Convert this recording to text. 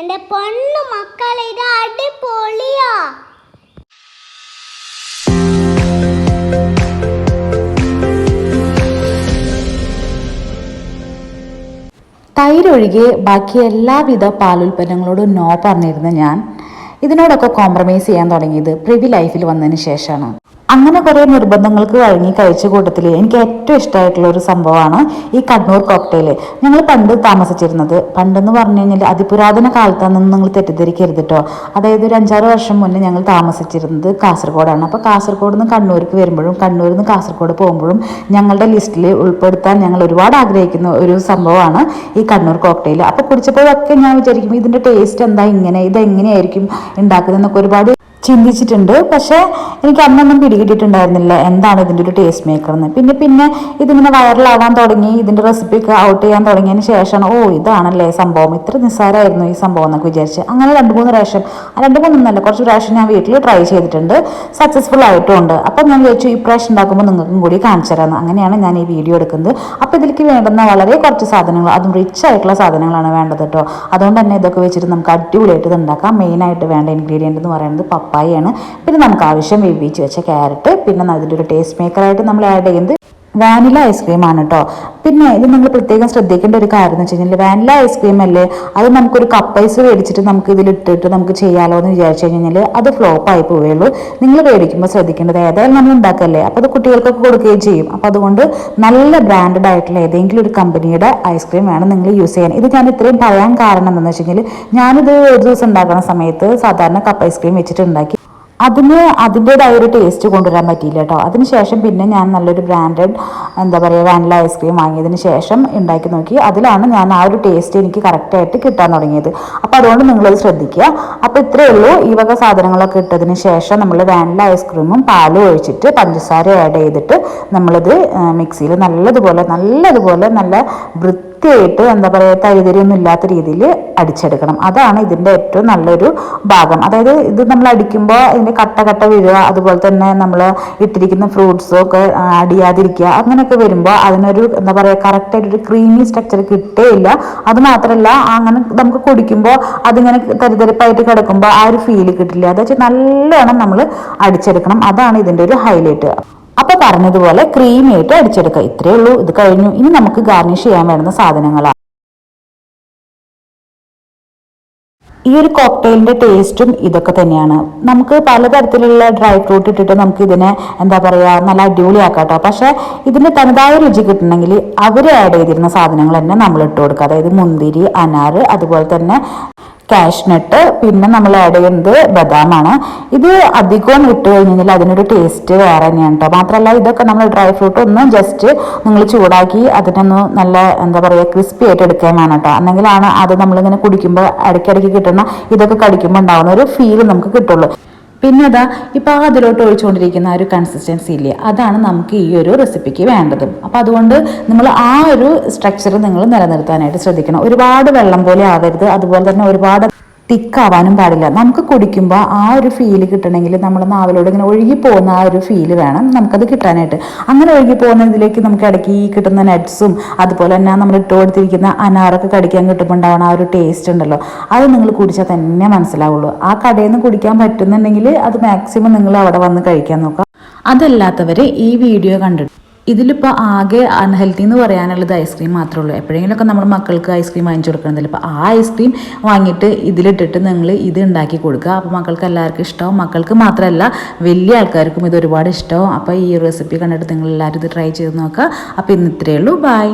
എന്റെ പൊണ്ണു മക്കളെ ഇത് അടിപൊളിയാ. തൈരൊഴികെ ബാക്കി എല്ലാവിധ പാലുൽപ്പന്നങ്ങളോടും നോ പറഞ്ഞിരുന്ന ഞാൻ ഇതിനോടൊക്കെ കോംപ്രമൈസ് ചെയ്യാൻ തുടങ്ങിയത് പ്രിവി ലൈഫിൽ വന്നതിന് ശേഷമാണ്. അങ്ങനെ കുറേ നിർബന്ധങ്ങൾക്ക് വഴങ്ങി കഴിച്ച കൂട്ടത്തിൽ എനിക്ക് ഏറ്റവും ഇഷ്ടമായിട്ടുള്ള ഒരു സംഭവമാണ് ഈ കണ്ണൂർ കോക്ടെയിൽ ഞങ്ങൾ പണ്ട് താമസിച്ചിരുന്നത് പണ്ടെന്ന് പറഞ്ഞു കഴിഞ്ഞാൽ അതിപുരാതന കാലത്താണെന്ന് നിങ്ങൾ തെറ്റിദ്ധരിക്കരുത് കേട്ടോ അതായത് ഒരു അഞ്ചാറ് വർഷം മുന്നേ ഞങ്ങൾ താമസിച്ചിരുന്നത് കാസർഗോഡാണ്. അപ്പോൾ കാസർഗോഡ് നിന്ന് കണ്ണൂർക്ക് വരുമ്പോഴും കണ്ണൂരിൽ നിന്ന് കാസർഗോഡ് പോകുമ്പോഴും ഞങ്ങളുടെ ലിസ്റ്റിൽ ഉൾപ്പെടുത്താൻ ഞങ്ങൾ ഒരുപാട് ആഗ്രഹിക്കുന്ന ഒരു സംഭവമാണ് ഈ കണ്ണൂർ കോക്ടെയിൽ അപ്പോൾ കുടിച്ചപ്പോഴൊക്കെ ഞാൻ വിചാരിക്കും ഇതിന്റെ ടേസ്റ്റ് എന്താ ഇങ്ങനെ ഇത് എങ്ങനെയായിരിക്കും ഉണ്ടാക്കുന്നതെന്നൊക്കെ ഒരുപാട് ചിന്തിച്ചിട്ടുണ്ട്. പക്ഷേ എനിക്ക് അന്നൊന്നും പിടികിട്ടിട്ടുണ്ടായിരുന്നില്ല എന്താണ് ഇതിന്റെ ഒരു ടേസ്റ്റ് മേക്കർ എന്ന്. പിന്നെ പിന്നെ ഇതിങ്ങനെ വൈറലാവാൻ തുടങ്ങി ഇതിന്റെ റെസിപ്പി ഒക്കെ ഔട്ട് ചെയ്യാൻ തുടങ്ങിയതിന് ശേഷമാണ് ഓ ഇതാണല്ലേ സംഭവം. ഇത്ര നിസ്സാരമായിരുന്നു ഈ സംഭവം എന്നൊക്കെ വിചാരിച്ച്. അങ്ങനെ രണ്ട് മൂന്ന് റേഷൻ രണ്ട് മൂന്നൊന്നല്ല കുറച്ച് റേഷൻ ഞാൻ വീട്ടിൽ ട്രൈ ചെയ്തിട്ടുണ്ട്. സക്സസ്ഫുൾ ആയിട്ടുമുണ്ട് അപ്പം ഞാൻ വിചാരിച്ചു ഈ പ്രാവശ്യം ഉണ്ടാക്കുമ്പോൾ നിങ്ങൾക്കും കൂടി കാണിച്ചു തരാമെന്ന്. അങ്ങനെയാണ് ഞാൻ ഈ വീഡിയോ എടുക്കുന്നത്. അപ്പോൾ ഇതിലേക്ക് വേണ്ടുന്ന വളരെ കുറച്ച് സാധനങ്ങൾ അതും റിച്ച് ആയിട്ടുള്ള സാധനങ്ങളാണ് വേണ്ടത് കേട്ടോ. അതുകൊണ്ട് തന്നെ ഇതൊക്കെ വെച്ചിട്ട് നമുക്ക് അടിപൊളിയായിട്ട് ഇത് ഉണ്ടാക്കാം മെയിനായിട്ട് വേണ്ട ഇൻഗ്രീഡിയന്റ് എന്ന് പറയുന്നത് പപ്പായയാണ്. പിന്നെ നമുക്ക് ആവശ്യം വേവിച്ച് വെച്ച ക്യാരറ്റ് പിന്നെ അതിന്റെ ഒരു ടേസ്റ്റ് മേക്കറായിട്ട് നമ്മൾ ആഡ് ചെയ്യുന്നത് വാനില ഐസ്ക്രീം ആണ് കേട്ടോ പിന്നെ ഇത് നമ്മൾ പ്രത്യേകം ശ്രദ്ധിക്കേണ്ട ഒരു കാര്യം എന്ന് വെച്ച് കഴിഞ്ഞാൽ വാനില ഐസ്ക്രീം അല്ലേ അത് നമുക്കൊരു കപ്പ് ഐസ് മേടിച്ചിട്ട് നമുക്ക് ഇതിലിട്ടിട്ട് നമുക്ക് ചെയ്യാലോ എന്ന് വിചാരിച്ചു കഴിഞ്ഞാൽ അത് ഫ്ലോപ്പ് ആയി പോവുകയുള്ളൂ. നിങ്ങൾ മേടിക്കുമ്പോൾ ശ്രദ്ധിക്കേണ്ടത് ഏതായാലും നമ്മൾ ഉണ്ടാക്കല്ലേ അപ്പോൾ അത് കുട്ടികൾക്കൊക്കെ കൊടുക്കുകയും ചെയ്യും. അപ്പോൾ അതുകൊണ്ട് നല്ല ബ്രാൻഡഡ് ആയിട്ടുള്ള ഏതെങ്കിലും ഒരു കമ്പനിയുടെ ഐസ്ക്രീം വേണം നിങ്ങൾ യൂസ് ചെയ്യാൻ. ഇത് ഞാൻ ഇത്രയും പറയാൻ കാരണം എന്താണെന്ന് വെച്ച് കഴിഞ്ഞാൽ ഞാനിത് ഒരു ദിവസം ഉണ്ടാക്കുന്ന സമയത്ത് സാധാരണ കപ്പ് ഐസ്ക്രീം വെച്ചിട്ട് ഉണ്ടാക്കി അതിന് അതിന്റെതായ ഒരു ടേസ്റ്റ് കൊണ്ടുവരാൻ പറ്റിയില്ല കേട്ടോ. അതിനുശേഷം പിന്നെ ഞാൻ നല്ലൊരു ബ്രാൻഡഡ് എന്താ പറയുക വാനില ഐസ്ക്രീം വാങ്ങിയതിന് ശേഷം ഉണ്ടാക്കി നോക്കി. അതിലാണ് ഞാൻ ആ ഒരു ടേസ്റ്റ് എനിക്ക് കറക്റ്റായിട്ട് കിട്ടാൻ തുടങ്ങിയത്. അപ്പോൾ അതുകൊണ്ട് നിങ്ങളത് ശ്രദ്ധിക്കുക. അപ്പോൾ ഇത്രയേ ഉള്ളൂ. ഈ വക സാധനങ്ങളൊക്കെ ഇട്ടതിന് ശേഷം നമ്മൾ വാനില ഐസ്ക്രീമും പാലും ഒഴിച്ചിട്ട് പഞ്ചസാര ആഡ് ചെയ്തിട്ട് നമ്മളിത് മിക്സിയിൽ നല്ലതുപോലെ നല്ലതുപോലെ നല്ല വൃത്തി വൃത്തിയായിട്ട് എന്താ പറയുക തരിതരിയൊന്നും ഇല്ലാത്ത രീതിയിൽ അടിച്ചെടുക്കണം. അതാണ് ഇതിന്റെ ഏറ്റവും നല്ലൊരു ഭാഗം. അതായത് ഇത് നമ്മൾ അടിക്കുമ്പോൾ ഇതിന്റെ കട്ട കട്ട വീഴുക അതുപോലെ തന്നെ നമ്മൾ ഇട്ടിരിക്കുന്ന ഫ്രൂട്ട്സും ഒക്കെ അടിയാതിരിക്കുക അങ്ങനെയൊക്കെ വരുമ്പോൾ അതിനൊരു എന്താ പറയുക കറക്റ്റായിട്ടൊരു ക്രീമി സ്ട്രക്ചർ കിട്ടേയില്ല. അത് മാത്രമല്ല അങ്ങനെ നമുക്ക് കുടിക്കുമ്പോൾ അതിങ്ങനെ തരിതരിപ്പായിട്ട് കിടക്കുമ്പോൾ ആ ഒരു ഫീൽ കിട്ടില്ല. അതെന്ന് വെച്ചാൽ നല്ലോണം നമ്മൾ അടിച്ചെടുക്കണം. അതാണ് ഇതിന്റെ ഒരു ഹൈലൈറ്റ് അപ്പൊ പറഞ്ഞതുപോലെ ക്രീമിയായിട്ട് അടിച്ചെടുക്കുക ഇത്രയേ ഉള്ളൂ. ഇത് കഴിഞ്ഞു. ഇനി നമുക്ക് ഗാർണിഷ് ചെയ്യാൻ വേണ്ടുന്ന സാധനങ്ങളാണ് ഈ ഒരു കോക്ടെയിലിന്റെ ടേസ്റ്റും ഇതൊക്കെ തന്നെയാണ്. നമുക്ക് പലതരത്തിലുള്ള ഡ്രൈ ഫ്രൂട്ട് ഇട്ടിട്ട് നമുക്ക് ഇതിനെ എന്താ പറയുക നല്ല അടിപൊളിയാക്കാട്ടോ. പക്ഷെ ഇതിന് തനതായ രുചി കിട്ടണമെങ്കിൽ അവർ ആഡ് ചെയ്തിരുന്ന സാധനങ്ങൾ തന്നെ നമ്മൾ ഇട്ട് കൊടുക്കുക. അതായത് മുന്തിരി അനാറ് അതുപോലെ തന്നെ കാഷ്നട്ട് പിന്നെ നമ്മൾ ആഡ് ചെയ്യുന്നത് ബദാമാണ്. ഇത് അധികം ഇട്ട് കഴിഞ്ഞാൽ അതിനൊരു ടേസ്റ്റ് വേറെ തന്നെയാണ് കേട്ടോ മാത്രമല്ല ഇതൊക്കെ നമ്മൾ ഡ്രൈ ഫ്രൂട്ട് ഒന്ന് ജസ്റ്റ് നിങ്ങൾ ചൂടാക്കി അതിനൊന്ന് നല്ല എന്താ പറയുക ക്രിസ്പി ആയിട്ട് എടുക്കാൻ വേണം കേട്ടോ എന്നെങ്കിലാണ് അത് നമ്മളിങ്ങനെ കുടിക്കുമ്പോൾ ഇടയ്ക്കിടയ്ക്ക് കിട്ടുന്ന ഇതൊക്കെ കടിക്കുമ്പോൾ ഉണ്ടാകുന്ന ഒരു ഫീൽ നമുക്ക് കിട്ടുള്ളൂ. പിന്നെ അതാ ഇപ്പോൾ ആ അതിലോട്ട് ഒഴിച്ചുകൊണ്ടിരിക്കുന്ന ആ ഒരു കൺസിസ്റ്റൻസി ഇല്ലേ അതാണ് നമുക്ക് ഈ ഒരു റെസിപ്പിക്ക് വേണ്ടത്. അപ്പം അതുകൊണ്ട് നമ്മൾ ആ ഒരു സ്ട്രക്ചർ നിങ്ങൾ നിലനിർത്താനായിട്ട് ശ്രദ്ധിക്കണം. ഒരുപാട് വെള്ളം പോലെ ആവരുത്. അതുപോലെ തന്നെ ഒരുപാട് തിക്കാവാനും പാടില്ല. നമുക്ക് കുടിക്കുമ്പോൾ ആ ഒരു ഫീൽ കിട്ടണമെങ്കിൽ നമ്മൾ നാവിലൂടെ ഇങ്ങനെ ഒഴുകി പോകുന്ന ആ ഒരു ഫീൽ വേണം നമുക്കത് കിട്ടാനായിട്ട്. അങ്ങനെ ഒഴുകി പോകുന്നതിലേക്ക് നമുക്ക് ഇടയ്ക്ക് ഈ കിട്ടുന്ന നട്ട്സും അതുപോലെ തന്നെ നമ്മൾ ഇട്ട് കൊടുത്തിരിക്കുന്ന അനാറൊക്കെ കടിക്കാൻ കിട്ടുമ്പോൾ ഉണ്ടാവുന്ന ആ ഒരു ടേസ്റ്റ് ഉണ്ടല്ലോ. അത് നിങ്ങൾ കുടിച്ചാൽ തന്നെ മനസ്സിലാവുള്ളൂ. ആ കടയിൽ നിന്ന് കുടിക്കാൻ പറ്റുന്നുണ്ടെങ്കിൽ അത് മാക്സിമം നിങ്ങൾ അവിടെ വന്ന് കഴിക്കാൻ നോക്കുക. അതല്ലാത്തവർ ഈ വീഡിയോ കണ്ടിട്ട് ഇതിലിപ്പോൾ ആകെ അൺഹെൽത്തി എന്ന് പറയാനുള്ളത് ഐസ്ക്രീം മാത്രമേ ഉള്ളൂ. എപ്പോഴെങ്കിലുമൊക്കെ നമ്മൾ മക്കൾക്ക് ഐസ്ക്രീം വാങ്ങിച്ചു കൊടുക്കണമെന്നില്ല അപ്പോൾ ആ ഐസ്ക്രീം വാങ്ങിയിട്ട് ഇതിലിട്ടിട്ട് നിങ്ങൾ ഇത് ഉണ്ടാക്കി കൊടുക്കുക. അപ്പോൾ മക്കൾക്ക് എല്ലാവർക്കും ഇഷ്ടമാവും മക്കൾക്ക് മാത്രമല്ല വലിയ ആൾക്കാർക്കും ഇത് ഒരുപാട് ഇഷ്ടമാവും അപ്പോൾ ഈ റെസിപ്പി കണ്ടിട്ട് നിങ്ങൾ എല്ലാവരും ഇത് ട്രൈ ചെയ്ത് നോക്കുക. അപ്പോൾ ഇന്ന് ഇത്രയേ ഉള്ളൂ. ബൈ